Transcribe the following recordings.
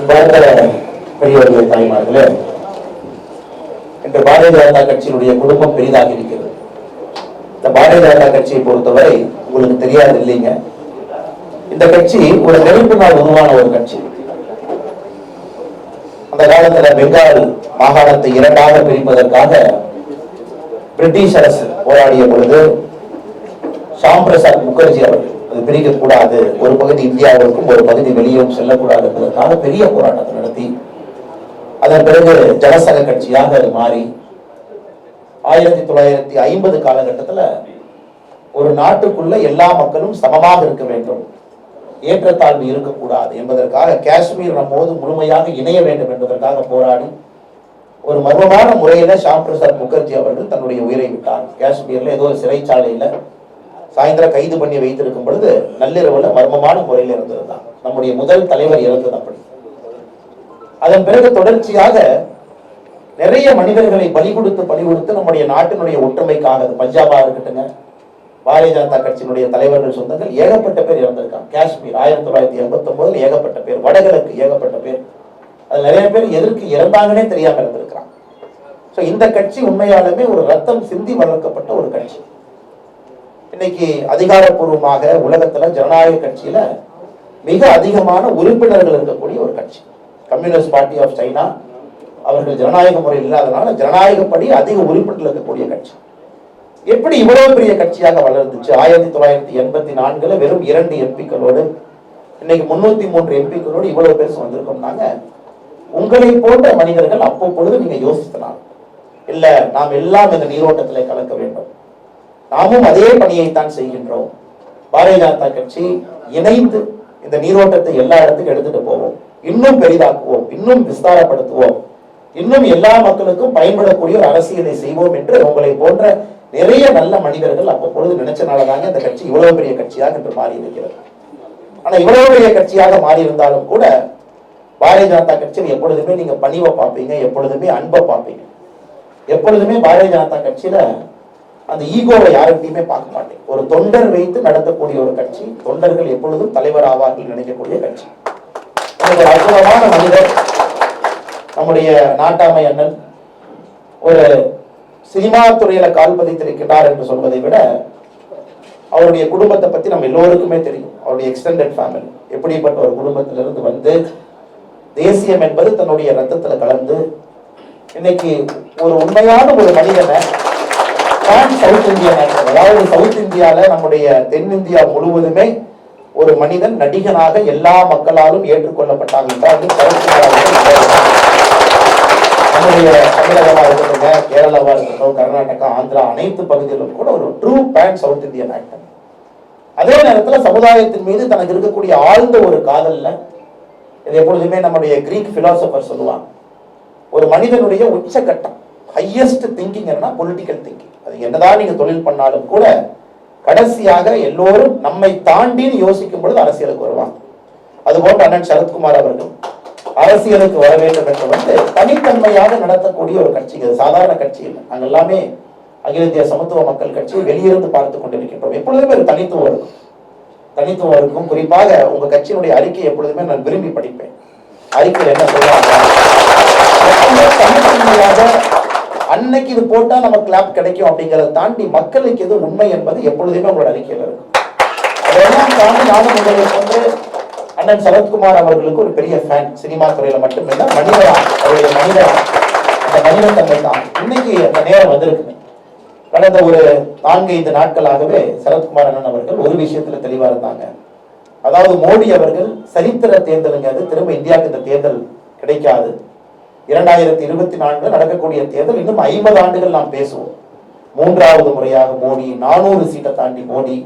அன்பார்ந்த பெரியவர்களே தாய்மார்களே இன்று பாரதிய ஜனதா கட்சியினுடைய குடும்பம் பெரிதாக இருக்கிறது. இந்த பாரதிய ஜனதா கட்சியை பொறுத்தவரை உங்களுக்கு தெரியாது இல்லைங்க. இந்த கட்சி ஒரு நெருப்பினால் உருவான ஒரு கட்சி. அந்த காலத்துல பெங்கால் மாகாணத்தை இரண்டாக பிரிப்பதற்காக பிரிட்டிஷ் அரசு போராடிய பொழுது ஷாம் பிரசாத் முகர்ஜி அவர்கள் அது ஒரு பகுதி இந்தியாவிற்கும் ஒரு பகுதி வெளியும் செல்லக்கூடாது என்பதற்காக பெரிய போராட்டத்தை நடத்தி அதன் பிறகு ஜனசங்க கட்சியாக அது மாறி ஆயிரத்தி தொள்ளாயிரத்தி ஐம்பது காலகட்டத்தில் ஒரு நாட்டுக்குள்ள எல்லா மக்களும் சமமாக இருக்க வேண்டும். ஏற்றத்தாழ்வு இருக்கக்கூடாது என்பதற்காக காஷ்மீர் நம்மோடு முழுமையாக இணைய வேண்டும் என்பதற்காக போராடி ஒரு மர்மமான முறையில் ஷாம் பிரசாத் முகர்ஜி அவர்கள் தன்னுடைய உயிரை விட்டார். காஷ்மீர்ல ஏதோ ஒரு சிறைச்சாலையில் சாயந்தரம் கைது பண்ணி வைத்திருக்கும் பொழுது நள்ளிரவுல மர்மமான முறையில் இருந்திருந்தான். நம்முடைய முதல் தலைவர் இறந்தது அப்படி. அதன் பிறகு தொடர்ச்சியாக நிறைய மனிதர்களை பலி கொடுத்து பலி கொடுத்து நம்முடைய நாட்டினுடைய ஒற்றுமைக்காக அது பஞ்சாபா இருக்கட்டுங்க பாரதிய ஜனதா கட்சியினுடைய தலைவர்கள் சொந்தங்கள் ஏகப்பட்ட பேர் இறந்திருக்காங்க. காஷ்மீர் ஆயிரத்தி தொள்ளாயிரத்தி எண்பத்தி ஒன்பதுல ஏகப்பட்ட பேர் வடகிழக்கு ஏகப்பட்ட பேர். அது நிறைய பேர் எதற்கு இறந்தாங்கன்னே தெரியாம இருந்திருக்கிறாங்க. ஸோ இந்த கட்சி உண்மையாலுமே ஒரு ரத்தம் சிந்தி வளர்க்கப்பட்ட ஒரு கட்சி. இன்னைக்கு அதிகாரப்பூர்வமாக உலகத்துல ஜனநாயக கட்சியில மிக அதிகமான உறுப்பினர்கள் இருக்கக்கூடிய ஒரு கட்சி. Communist party of China. அவர்கள் ஜனநாயக முறை இல்லாதனால ஜனநாயகப்படி அதிக உறுப்பினர்கள் இருக்கக்கூடிய கட்சி. எப்படி இவ்வளவு பெரிய கட்சியாக வளர்ந்துச்சு? ஆயிரத்தி தொள்ளாயிரத்தி எண்பத்தி நான்குல வெறும் இரண்டு எம்பிக்களோடு இன்னைக்கு முன்னூத்தி மூன்று எம்பிக்களோடு இவ்வளவு பேர் வந்திருக்கோம்னாங்க. உங்களை போன்ற மனிதர்கள் பொழுது நீங்க யோசித்தலாம். இல்ல நாம் எல்லாம் இந்த நீரோட்டத்திலே கலக்க வேண்டும். நாமும் அதே பணியைத்தான் செய்கின்றோம். பாரதிய ஜனதா கட்சி இணைந்து இந்த நீரோட்டத்தை எல்லா இடத்துக்கும் எடுத்துட்டு போவோம். இன்னும் பெரிதாக்குவோம் இன்னும் விஸ்தாரப்படுத்துவோம். இன்னும் எல்லா மக்களுக்கும் பயன்படக்கூடிய ஒரு அரசியலை செய்வோம் என்று உங்களை போன்ற நிறைய நல்ல மனிதர்கள் அப்பொழுது நினைச்சனாலதாங்க இந்த கட்சி இவ்வளவு பெரிய கட்சியாக என்று மாறி இருக்கிறது ஆனா இவ்வளவு பெரிய கட்சியாக மாறி இருந்தாலும் கூட பாரதிய ஜனதா கட்சியில் எப்பொழுதுமே நீங்க பணிவை பார்ப்பீங்க எப்பொழுதுமே அன்பை பார்ப்பீங்க. எப்பொழுதுமே பாரதிய ஜனதா கட்சியில அந்த ஈகோவை யாருக்கிட்டையுமே பார்க்க மாட்டேன். ஒரு தொண்டர் வைத்து நடத்தக்கூடிய ஒரு கட்சி தொண்டர்கள் எப்பொழுதும் தலைவர் ஆவார்கள் நினைக்கக்கூடிய கட்சி. ஒரு அற்புதமான மனிதர் நம்முடைய நாட்டாமை அண்ணன் ஒரு சினிமா துறையில கால் பதித்திருக்கிறார் என்று சொல்வதை விட அவருடைய குடும்பத்தை பத்தி நம்ம எல்லோருக்குமே தெரியும். அவருடைய எக்ஸ்டெண்டட் ஃபேமிலி எப்படிப்பட்ட ஒரு குடும்பத்திலிருந்து வந்து தேசியம் என்பது தன்னுடைய ரத்தத்துல கலந்து இன்னைக்கு ஒரு உண்மையான ஒரு மனிதனை pan சவுத் இந்தியன் actor. அதாவது சவுத் இந்தியாவில் நம்முடைய தென்னிந்தியா முழுவதுமே ஒரு மனிதன் நடிகனாக எல்லா மக்களாலும் ஏற்றுக்கொள்ளப்பட்டாங்க. சவுத் நம்முடைய தமிழகமா இருக்கட்டும் கேரளாவா இருக்கட்டும் கர்நாடகா ஆந்திரா அனைத்து பகுதிகளிலும் கூட ஒரு true pan south Indian actor அதே நேரத்தில் சமுதாயத்தின் மீது தனக்கு இருக்கக்கூடிய ஆழ்ந்த ஒரு காதல்ல இது எப்பொழுதுமே நம்முடைய கிரீக் பிலாசபர் சொல்லுவாங்க. ஒரு மனிதனுடைய உச்சகட்டம் ஹையஸ்ட் திங்கிங் என்ன பொலிட்டிக்கல் திங்கிங் அது என்னதான் நீங்க தொழில் பண்ணாலும் கூட கடைசியாக எல்லோரும் நம்மை தாண்டின்னு யோசிக்கும் பொழுது அரசியலுக்கு வருவாங்க. அதுபோன்று அண்ணன் சரத்குமார் அவர்கள் அரசியலுக்கு வர வேண்டும் என்று வந்து தனித்தன்மையாக நடத்தக்கூடிய ஒரு கட்சி இது சாதாரண கட்சி இல்லை. நாங்கள் எல்லாமே அகில இந்திய சமத்துவ மக்கள் கட்சியை வெளியிருந்து பார்த்து கொண்டிருக்கின்றோம். எப்பொழுதுமே ஒரு தனித்துவம் இருக்கும். தனித்துவம் இருக்கும். குறிப்பாக உங்க கட்சியினுடைய அறிக்கை எப்பொழுதுமே நான் விரும்பி படிப்பேன். அறிக்கையில் என்ன சொல்றாங்க? தனித்தன்மையாக அன்னைக்கு இது போட்டா நம்ம கிளாப் கிடைக்கும் அப்படிங்கறத தாண்டி மக்களுக்கு எது உண்மை என்பது எப்பொழுதுமே உங்களோட அறிக்கையில் இருக்கும். அதெல்லாம் தாண்டி நானும் உங்களை வந்து அண்ணன் சரத்குமார் அவர்களுக்கு ஒரு பெரிய ஃபேன் சினிமா துறையில மட்டுமில்லை மனிதரா அவருடைய மனிதரா அந்த மனிதத்தன்மை தான் இன்னைக்கு அந்த நேரம் வந்திருக்குங்க கடந்த ஒரு நான்கு ஐந்து நாட்களாகவே சரத்குமார் அண்ணன் அவர்கள் ஒரு விஷயத்துல தெளிவா இருந்தாங்க. அதாவது மோடி அவர்கள் சரித்திர தேர்தலுங்கிறது திரும்ப இந்தியாவுக்கு இந்த தேர்தல் கிடைக்காது. இரண்டாயிரத்தி இருபத்தி நான்கு நடக்கக்கூடிய தேர்தல் இன்னும் ஐம்பது ஆண்டுகள் நாம் பேசுவோம். மூன்றாவது முறையாக மோடி நானூறு சீட்டை தாண்டி மோடி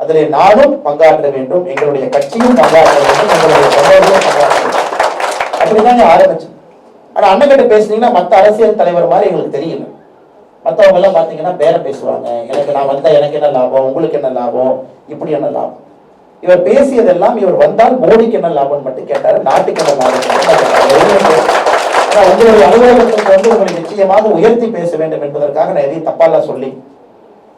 அதிலே நானும் பங்காற்ற வேண்டும் எங்களுடைய கட்சியும் பங்காற்ற வேண்டும் எங்களுடைய சகோதரரும் பங்காற்ற வேண்டும். அப்படிதாங்க ஆரம்பிச்சு. ஆனா அண்ணன் கிட்ட பேசுனீங்கன்னா மத்த அரசியல் தலைவர் மாதிரி எங்களுக்கு தெரியல. மற்றவங்க எல்லாம் பாத்தீங்கன்னா பேர பேசுவாங்க. எனக்கு நான் வந்தா எனக்கு என்ன லாபம் உங்களுக்கு என்ன லாபம் இப்படி என்ன லாபம்? இவர் பேசியதெல்லாம் இவர் வந்தால் மோடிக்கு என்ன லாபம் மட்டும் கேட்டாரு நாட்டுக்கு என்ன லாபம் எதுவுமே ஆனா உங்களுடைய அலுவலகத்திற்கு வந்து உங்களை நிச்சயமாக உயர்த்தி பேச வேண்டும் என்பதற்காக நான் எதையும் தப்பாலாம் சொல்லி.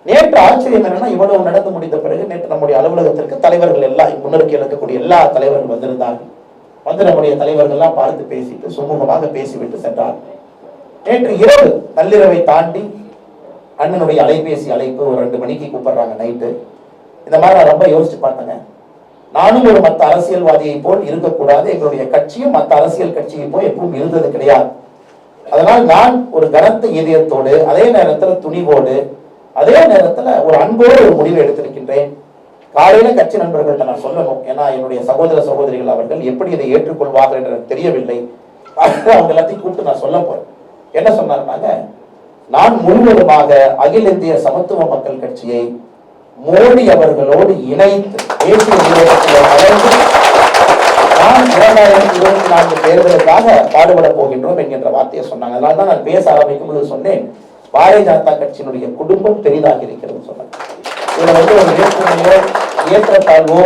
நேற்று ஆச்சரியம் என்னன்னா இவ்வளவு நடந்து முடிந்த பிறகு நேற்று நம்முடைய அலுவலகத்திற்கு தலைவர்கள் எல்லாம் முன்னிறுக்கி இருக்கக்கூடிய எல்லா தலைவர்கள் வந்திருந்தார்கள். வந்து நம்முடைய தலைவர்கள்லாம் பார்த்து பேசிட்டு சுமூகமாக பேசிவிட்டு சென்றார் நேற்று இரவு நள்ளிரவை தாண்டி அண்ணனுடைய அலைபேசி அழைப்பு ஒரு ரெண்டு மணிக்கு கூப்பிடுறாங்க நைட்டு. இந்த மாதிரி நான் ரொம்ப யோசிச்சு பார்த்தேங்க. நானும் ஒரு மத்த அரசியல்வாதியை போல் இருக்கக்கூடாது. எங்களுடைய கட்சியும் மத்த அரசியல் கட்சியை போல் எப்பவும் இருந்தது கிடையாது. அதனால் நான் ஒரு கனத்த இதயத்தோடு அதே நேரத்தில் துணிவோடு அதே நேரத்தில் ஒரு அன்போடு ஒரு முடிவை எடுத்திருக்கின்றேன். காலையில கட்சி நண்பர்கள்ட்ட நான் சொல்லணும். ஏன்னா என்னுடைய சகோதர சகோதரிகள் அவர்கள் எப்படி இதை ஏற்றுக்கொள்வார்கள் என்று எனக்கு தெரியவில்லை. அவங்க எல்லாத்தையும் கூப்பிட்டு நான் சொல்ல போறேன். என்ன சொன்னாருன்னாங்க? நான் முழுவதுமாக அகில இந்திய சமத்துவ மக்கள் கட்சியை மோடி அவர்களோடு இணைத்து தேசிய நான் இரண்டாயிரத்தி இருபத்தி நான்கு தேர்தலுக்காக பாடுபட போகின்றோம் என்கின்ற வார்த்தையை சொன்னாங்க. அதனால தான் நான் பேச ஆரம்பிக்கும் பொழுது சொன்னேன். பாரதிய ஜனதா கட்சியினுடைய குடும்பம் பெரிதாக இருக்கிறது சொன்னாங்க. இதுல வந்து ஒரு வேற்றுமையோ ஏற்றத்தாழ்வோ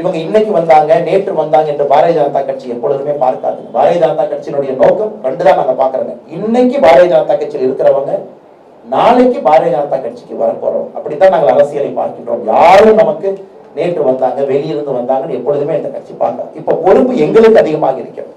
இவங்க இன்னைக்கு வந்தாங்க நேற்று வந்தாங்க என்று பாரதிய ஜனதா கட்சி எப்பொழுதுமே பார்க்காது. பாரதிய ஜனதா கட்சியினுடைய நோக்கம் ரெண்டு தான் நாங்க பாக்குறோங்க இன்னைக்கு பாரதிய ஜனதா கட்சியில் இருக்கிறவங்க நாளைக்கு பாரதிய ஜனதா கட்சிக்கு வரப்போறோம். அப்படித்தான் நாங்கள் அரசியலை பார்க்கின்றோம். யாரும் நமக்கு நேற்று வந்தாங்க வெளியிருந்து வந்தாங்கன்னு எப்பொழுதுமே இந்த கட்சி பார்க்க இப்போ பொறுப்பு எங்களுக்கு அதிகமாக இருக்கிறது.